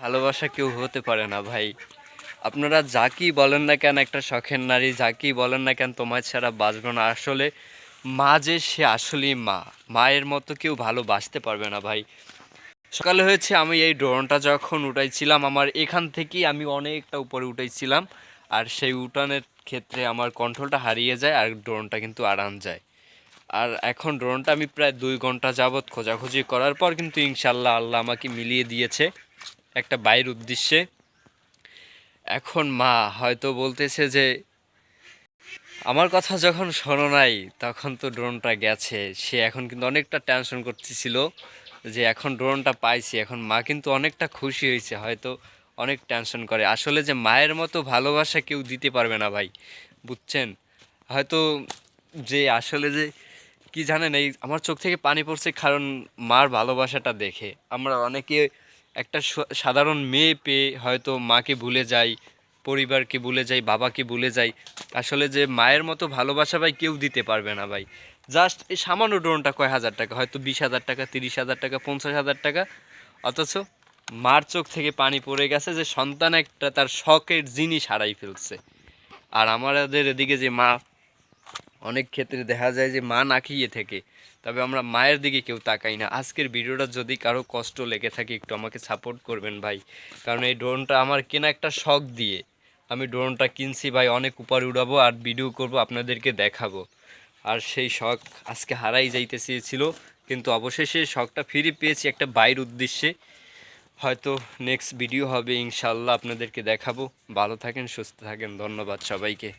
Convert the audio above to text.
ভালোবাসা কেউ হতে পারে না, ভাই। আপনারা যা কি বলেন না কেন, একটা শখের নারী যা কি বলেন না কেন তোমার ছাড়া বাঁচবো না। আসলে মা যে, সে আসলেই মা। মায়ের মতো কেউ ভালোবাসতে পারবে না, ভাই। সকালে হয়েছে, আমি এই ড্রোনটা যখন উঠাইছিলাম, আমার এখান থেকেই আমি অনেকটা উপরে উঠাইছিলাম। আর সেই উঠানের ক্ষেত্রে আমার কন্ট্রোলটা হারিয়ে যায় আর ড্রোনটা কিন্তু আরাম যায়। আর এখন ড্রোনটা আমি প্রায় দুই ঘণ্টা যাবৎ খোঁজাখুঁজি করার পর কিন্তু ইনশাল্লাহ আল্লাহ আমাকে মিলিয়ে দিয়েছে। একটা বাইর উদ্দেশ্যে। এখন মা হয়তো বলতেছে যে, আমার কথা যখন শোনো নাই, তখন তো ড্রোনটা গেছে। সে এখন কিন্তু অনেকটা টেনশন করতেছিল যে, এখন ড্রোনটা পাইছি। এখন মা কিন্তু অনেকটা খুশি হয়েছে, হয়তো অনেক টেনশন করে। আসলে যে মায়ের মতো ভালোবাসা কেউ দিতে পারবে না ভাই, বুঝছেন? হয়তো যে আসলে যে, কি জানেন এই, আমার চোখ থেকে পানি পড়ছে কারণ মার ভালোবাসাটা দেখে। আমরা অনেকে একটা সাধারণ মেয়ে পেয়ে হয়তো মাকে ভুলে যাই, পরিবারকে ভুলে যাই, বাবাকে ভুলে যাই, আসলে যে মায়ের মতো ভালোবাসা ভাই কেউ দিতে পারবে না ভাই। জাস্ট এই সামান্য ড্রোনটা কয় হাজার টাকা? হয়তো বিশ হাজার টাকা, তিরিশ হাজার টাকা, পঞ্চাশ হাজার টাকা। অথচ মার চোখ থেকে পানি পড়ে গেছে যে সন্তান একটা তার শখের জিনিস হারাই ফেলছে। আর আমাদের এদিকে যে মা অনেক ক্ষেত্রে দেখা যায় যে মা না খেয়ে থেকে। তবে আমরা মায়ের দিকে কেউ তাকাই না। আজকের ভিডিওটা যদি কারও কষ্ট লেগে থাকে, একটু আমাকে সাপোর্ট করবেন ভাই। কারণ এই ড্রোনটা আমার কেনা একটা শখ দিয়ে আমি ড্রোনটা কিনছি ভাই, অনেক উপরে উড়াবো আর ভিডিও করব, আপনাদেরকে দেখাবো। আর সেই শখ আজকে হারাই যাইতে চেয়েছিল, কিন্তু অবশেষে শখটা ফিরে পেয়েছি একটা বাইর উদ্দেশ্যে। হয়তো নেক্সট ভিডিও হবে ইনশাল্লাহ আপনাদেরকে দেখাবো। ভালো থাকেন, সুস্থ থাকেন, ধন্যবাদ সবাইকে।